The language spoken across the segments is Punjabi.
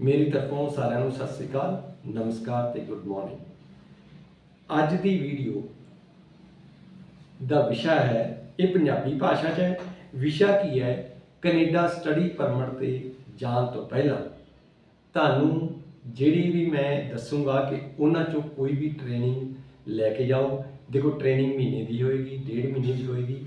ਮੇਰੀ ਤਰਫੋਂ ਸਾਰਿਆਂ ਨੂੰ ਸਤਿ ਸ੍ਰੀ ਅਕਾਲ, ਨਮਸਕਾਰ ਤੇ ਗੁੱਡ ਮਾਰਨਿੰਗ। ਅੱਜ ਦੀ ਵੀਡੀਓ ਦਾ ਵਿਸ਼ਾ ਹੈ, ਇਹ ਪੰਜਾਬੀ ਭਾਸ਼ਾ 'ਚ ਹੈ। ਵਿਸ਼ਾ ਕੀ ਹੈ? ਕੈਨੇਡਾ ਸਟੱਡੀ ਪਰਮਿਟ ਤੇ ਜਾਣ ਤੋਂ ਪਹਿਲਾਂ। ਤੁਹਾਨੂੰ ਜਿਹੜੀ ਵੀ ਮੈਂ ਦੱਸੂਗਾ ਕਿ ਉਹਨਾਂ ਚੋਂ ਕੋਈ ਵੀ ਟ੍ਰੇਨਿੰਗ ਲੈ ਕੇ ਜਾਓ। ਦੇਖੋ ਟ੍ਰੇਨਿੰਗ ਮਹੀਨੇ ਦੀ ਹੋਏਗੀ, ਡੇਢ ਮਹੀਨੇ ਦੀ ਹੋਏਗੀ।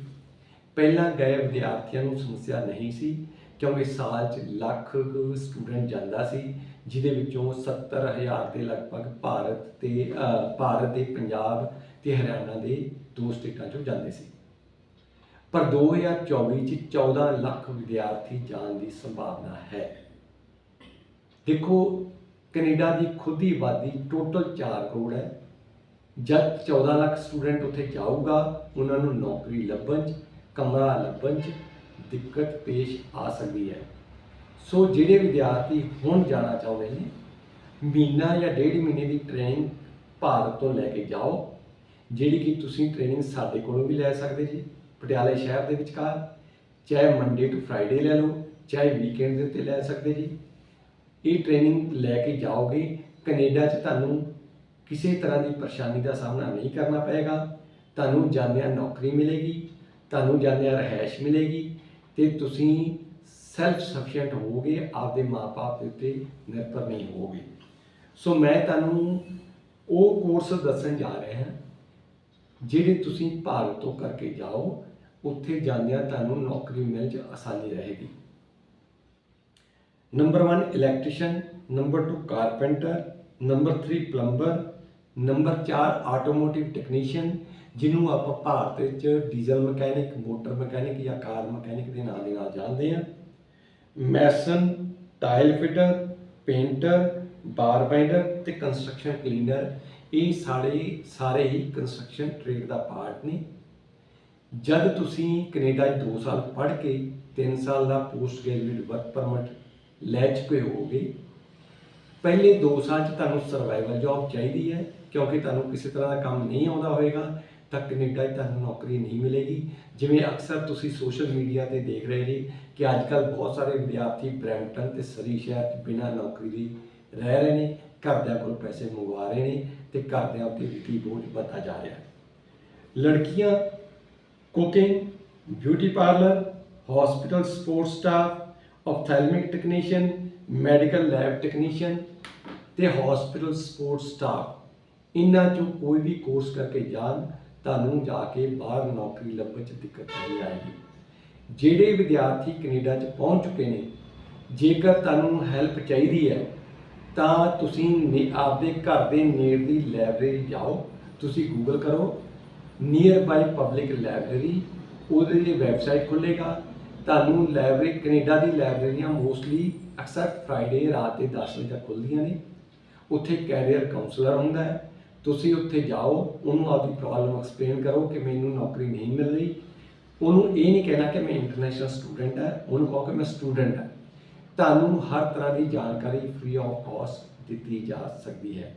ਪਹਿਲਾਂ ਗਏ ਵਿਦਿਆਰਥੀਆਂ ਨੂੰ ਸਮੱਸਿਆ ਨਹੀਂ ਸੀ। ਕਿਉਂਕਿ ਸਾਲ 'ਚ ਲੱਖ ਸਟੂਡੈਂਟ ਜਾਂਦਾ ਸੀ, ਜਿਹਦੇ ਵਿੱਚੋਂ 70000 ਦੇ ਲਗਭਗ ਭਾਰਤ ਤੇ ਭਾਰਤ ਦੇ ਪੰਜਾਬ ਤੇ ਹਰਿਆਣਾ ਦੇ ਦੋ ਸਟੇਟਾਂ 'ਚੋਂ ਜਾਂਦੇ ਸੀ। ਪਰ 2024 ਚ 14 ਲੱਖ ਵਿਦਿਆਰਥੀ ਜਾਣ ਦੀ ਸੰਭਾਵਨਾ ਹੈ। ਦੇਖੋ, ਕੈਨੇਡਾ ਦੀ ਖੁਦ ਦੀ ਆਬਾਦੀ ਟੋਟਲ 4 ਕਰੋੜ ਹੈ। ਜਦ 14 ਲੱਖ ਸਟੂਡੈਂਟ ਉੱਥੇ ਜਾਊਗਾ, ਉਹਨਾਂ ਨੂੰ ਨੌਕਰੀ ਲੱਭਣ 'ਚ, ਕਮਰਾ ਲੱਭਣ 'ਚ ਦਿੱਕਤ ਪੇਸ਼ ਆ ਸਕਦੀ ਹੈ। ਸੋ ਜਿਹੜੇ ਵਿਦਿਆਰਥੀ ਹੁਣ ਜਾਣਾ ਚਾਹੁੰਦੇ ਨੇ, ਮਹੀਨਾ ਜਾਂ ਡੇਢ ਮਹੀਨੇ ਦੀ ਟ੍ਰੇਨਿੰਗ ਭਾਰਤ ਤੋਂ ਲੈ ਕੇ ਜਾਓ, ਜਿਹੜੀ ਕਿ ਤੁਸੀਂ ਟ੍ਰੇਨਿੰਗ ਸਾਡੇ ਕੋਲੋਂ ਵੀ ਲੈ ਸਕਦੇ ਜੀ, ਪਟਿਆਲੇ ਸ਼ਹਿਰ ਦੇ ਵਿਚਕਾਰ, ਚਾਹੇ ਮੰਡੇ ਟੂ ਫਰਾਈਡੇ ਲੈ ਲਓ, ਚਾਹੇ ਵੀਕਐਂਡ ਦੇ ਉੱਤੇ ਲੈ ਸਕਦੇ ਜੀ। ਇਹ ਟ੍ਰੇਨਿੰਗ ਲੈ ਕੇ ਜਾਓਗੇ, ਕੈਨੇਡਾ 'ਚ ਤੁਹਾਨੂੰ ਕਿਸੇ ਤਰ੍ਹਾਂ ਦੀ ਪਰੇਸ਼ਾਨੀ ਦਾ ਸਾਹਮਣਾ ਨਹੀਂ ਕਰਨਾ ਪਏਗਾ। ਤੁਹਾਨੂੰ ਜਾਂਦਿਆਂ ਨੌਕਰੀ ਮਿਲੇਗੀ, ਤੁਹਾਨੂੰ ਜਾਂਦਿਆਂ ਰਹਿائش ਮਿਲੇਗੀ ਤੇ ਤੁਸੀਂ ਸੈਲਫ ਸਫੀਸ਼ੀਐਂਟ ਹੋਵੋਗੇ, ਆਪਦੇ ਮਾਪੇ ਦੇ ਉੱਤੇ ਨਿਰਭਰ ਨਹੀਂ ਹੋਵੋਗੇ। ਸੋ ਮੈਂ ਤੁਹਾਨੂੰ ਉਹ ਕੋਰਸ ਦੱਸਣ ਜਾ ਰਿਹਾ ਹਾਂ, ਜਿਹੜੇ ਤੁਸੀਂ ਭਾਰਤ ਤੋਂ ਕਰਕੇ ਜਾਓ, ਉੱਥੇ ਜਾਂਦਿਆਂ ਤੁਹਾਨੂੰ ਨੌਕਰੀ ਮਿਲ ਚ ਆਸਾਨੀ ਰਹੇਗੀ। Number 1 electrician number 2 carpenter number 3 plumber number 4 automotive technician ਜਿਹਨੂੰ ਆਪਾਂ ਭਾਰਤ ਵਿੱਚ ਡੀਜ਼ਲ ਮਕੈਨਿਕ ਮੋਟਰ ਮਕੈਨਿਕ ਜਾਂ ਕਾਰ ਮਕੈਨਿਕ ਦੇ ਨਾਂ ਦੇ ਨਾਲ ਜਾਣਦੇ ਹਾਂ। Mason tile fitter painter bar binder ਤੇ ਕੰਸਟਰਕਸ਼ਨ ਕਲੀਨਰ ਇਹ ਸਾਰੇ ਸਾਰੇ ਹੀ ਕੰਸਟਰਕਸ਼ਨ ਟ੍ਰੇਡ ਦਾ ਪਾਰਟ ਨੇ। ਜਦ ਤੁਸੀਂ ਕੈਨੇਡਾ 'ਚ 2 ਸਾਲ ਪੜ੍ਹ ਕੇ 3 ਸਾਲ ਦਾ ਪੋਸਟ ਗ੍ਰੈਜੂਏਟ ਵਰਕ ਪਰਮਿਟ ਲੈ ਚੁੱਕੇ ਹੋਗੇ ਪਹਿਲੇ 2 ਸਾਲ 'ਚ ਤੁਹਾਨੂੰ ਸਰਵਾਈਵਲ ਜੌਬ ਚਾਹੀਦੀ ਹੈ, ਕਿਉਂਕਿ ਤੁਹਾਨੂੰ ਕਿਸੇ ਤਰ੍ਹਾਂ ਦਾ ਕੰਮ ਨਹੀਂ ਆਉਂਦਾ ਹੋਵੇਗਾ ਤਾਂ ਕੈਨੇਡਾ 'ਚ ਤੁਹਾਨੂੰ ਨੌਕਰੀ ਨਹੀਂ ਮਿਲੇਗੀ। ਜਿਵੇਂ ਅਕਸਰ ਤੁਸੀਂ ਸੋਸ਼ਲ ਮੀਡੀਆ ਤੇ ਦੇਖ ਰਹੇ ਜੀ ਕਿ ਅੱਜ ਕੱਲ ਬਹੁਤ ਸਾਰੇ ਵਿਦਿਆਰਥੀ ਬ੍ਰੈਂਪਟਨ ਤੇ ਸਰੀ ਸ਼ਹਿਰ 'ਚ ਬਿਨਾਂ ਨੌਕਰੀ ਦੀ ਰਹਿ ਰਹੇ ਨੇ, ਘਰਦਿਆਂ ਕੋਲ ਪੈਸੇ ਮੰਗਵਾ ਰਹੇ ਨੇ ਤੇ ਘਰਦਿਆਂ ਉੱਤੇ ਵਿੱਤੀ ਬੋਝ ਵੱਧਦਾ ਜਾ ਰਿਹਾ ਹੈ। ਲੜਕੀਆਂ cooking, beauty parlour hospital support staff ophthalmic technician medical lab technician ਤੇ ਹਸਪੀਟਲ ਸਪੋਰਟ ਸਟਾਫ ਇਹਨਾਂ ਚੋਂ ਕੋਈ ਵੀ ਕੋਰਸ ਕਰਕੇ ਜਾਣ ਤੁਹਾਨੂੰ ਜਾ ਕੇ ਬਾਹਰ ਨੌਕਰੀ ਲੱਭਣ 'ਚ ਦਿੱਕਤ ਨਹੀਂ ਆਏਗੀ। ਜਿਹੜੇ ਵਿਦਿਆਰਥੀ ਕੈਨੇਡਾ 'ਚ ਪਹੁੰਚ ਚੁੱਕੇ ਨੇ, ਜੇਕਰ ਤੁਹਾਨੂੰ ਹੈਲਪ ਚਾਹੀਦੀ ਹੈ, ਤਾਂ ਤੁਸੀਂ ਆਪਦੇ ਘਰ ਦੇ ਨੇੜ ਦੀ ਲਾਇਬ੍ਰੇਰੀ ਜਾਓ, ਤੁਸੀਂ ਗੂਗਲ ਕਰੋ ਨੀਅਰ ਬਾਈ ਪਬਲਿਕ ਲਾਇਬ੍ਰੇਰੀ, ਉਹਦੇ ਲਈ ਵੈਬਸਾਈਟ ਖੁੱਲੇਗਾ ਤੁਹਾਨੂੰ ਲਾਇਬ੍ਰੇਰੀ, ਕੈਨੇਡਾ ਦੀ ਲਾਇਬ੍ਰੇਰੀਆਂ ਮੋਸਟਲੀ ਅਕਸਰ ਫਰਾਈਡੇ ਰਾਤ ਦੇ 10 ਵਜੇ ਤੱਕ ਖੁੱਲਦੀਆਂ ਨੇ। ਉੱਥੇ ਕੈਰੀਅਰ ਕਾਉਂਸਲਰ ਹੁੰਦਾ ਹੈ। ਤੁਸੀਂ ਉੱਥੇ ਜਾਓ, ਉਹਨੂੰ ਆਪਦੀ ਪ੍ਰੋਬਲਮ ਐਕਸਪਲੇਨ ਕਰੋ ਕਿ ਮੈਨੂੰ ਨੌਕਰੀ ਨਹੀਂ ਮਿਲ ਰਹੀ। ਉਹਨੂੰ ਇਹ ਨਹੀਂ ਕਹਿਣਾ ਕਿ ਮੈਂ ਇੰਟਰਨੈਸ਼ਨਲ ਸਟੂਡੈਂਟ ਹਾਂ, ਉਹਨੂੰ ਕਹੋ ਕਿ ਮੈਂ ਸਟੂਡੈਂਟ ਹਾਂ। ਤੁਹਾਨੂੰ ਹਰ ਤਰ੍ਹਾਂ ਦੀ ਜਾਣਕਾਰੀ ਫ੍ਰੀ ਆਫ ਕਾਸਟ ਦਿੱਤੀ ਜਾ ਸਕਦੀ ਹੈ।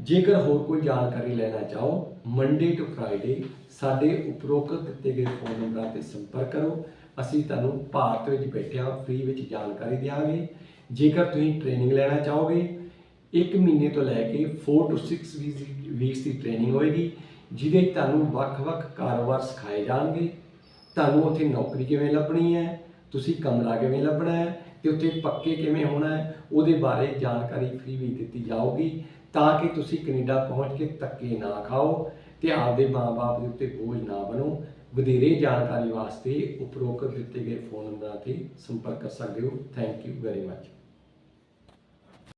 ਜੇਕਰ ਹੋਰ ਕੋਈ ਜਾਣਕਾਰੀ ਲੈਣਾ ਚਾਹੋ ਮੰਡੇ ਟੂ ਫਰਾਈਡੇ ਸਾਡੇ ਉਪਰੋਕਤ ਦਿੱਤੇ ਗਏ ਫੋਨ ਨੰਬਰਾਂ ਤੇ ਸੰਪਰਕ ਕਰੋ। ਅਸੀਂ ਤੁਹਾਨੂੰ ਭਾਰਤ ਵਿੱਚ ਬੈਠਿਆਂ ਫ੍ਰੀ ਵਿੱਚ ਜਾਣਕਾਰੀ ਦਿਆਂਗੇ। ਜੇਕਰ ਤੁਸੀਂ ਟ੍ਰੇਨਿੰਗ ਲੈਣਾ ਚਾਹੋਗੇ 1 ਮਹੀਨੇ ਤੋਂ ਲੈ ਕੇ 4 ਤੋਂ 6 ਵੀਕਸ ਦੀ ਟ੍ਰੇਨਿੰਗ ਹੋਏਗੀ, ਜਿਹਦੇ 'ਚ ਤੁਹਾਨੂੰ ਵੱਖ-ਵੱਖ ਕਾਰੋਬਾਰ ਸਿਖਾਏ ਜਾਣਗੇ। ਤੁਹਾਨੂੰ ਉੱਥੇ ਨੌਕਰੀ ਕਿਵੇਂ ਲੱਭਣੀ ਹੈ, ਤੁਸੀਂ ਕਮਰਾ ਕਿਵੇਂ ਲੱਭਣਾ ਹੈ ਤੇ ਉੱਥੇ ਪੱਕੇ ਕਿਵੇਂ ਹੋਣਾ ਹੈ, ਉਹਦੇ ਬਾਰੇ ਜਾਣਕਾਰੀ ਫ੍ਰੀ ਵੀ ਦਿੱਤੀ ਜਾਊਗੀ, ਤਾਂ ਕਿ ਤੁਸੀਂ ਕੈਨੇਡਾ ਪਹੁੰਚ ਕੇ ਧੱਕੇ ਨਾ ਖਾਓ ਤੇ ਆਪਦੇ ਮਾਪੇ ਦੇ ਉੱਤੇ ਬੋਝ ਨਾ ਬਣੋ। ਵਧੇਰੇ ਜਾਣਕਾਰੀ ਵਾਸਤੇ ਉਪਰੋਕਤ ਦਿੱਤੇ ਗਏ ਫੋਨ ਨੰਬਰਾਂ ਤੇ ਸੰਪਰਕ ਕਰ ਸਕਦੇ ਹੋ। Thank you very much